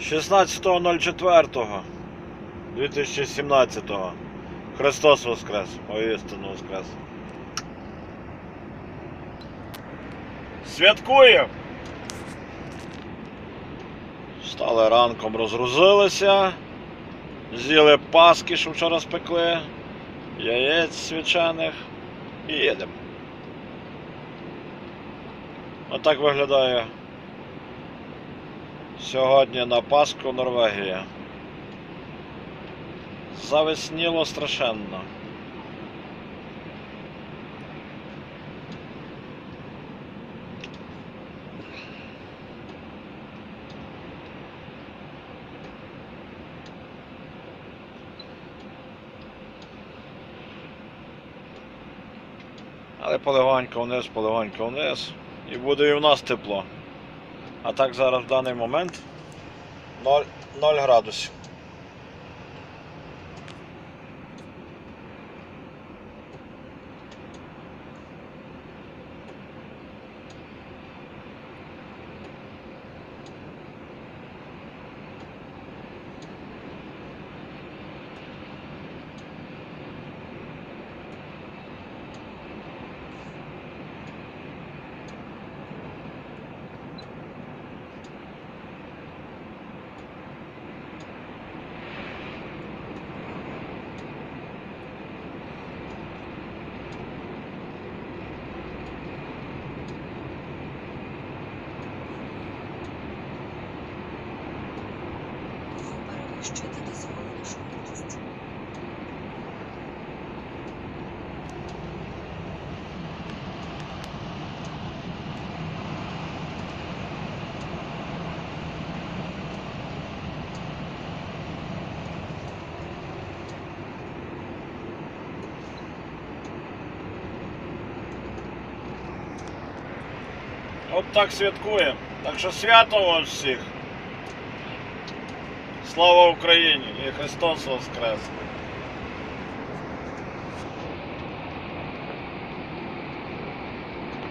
16.04.2017 Христос Воскрес, воістину Воскрес. Святкуємо! Стали ранком, розгрузилися, з'їли паски, що вчора спекли, яєць свячених і їдемо. Отак виглядає сьогодні на Пасху Норвегія. Завесніло страшенно. Але полегонько вниз, полегонько вниз. І буде і в нас тепло. А так зараз в даний момент 0, 0 градусів. перевищуєте дозволену швидкість. От так святкуємо. Так що свято вас всіх. Слава Україні і Христос Воскрес!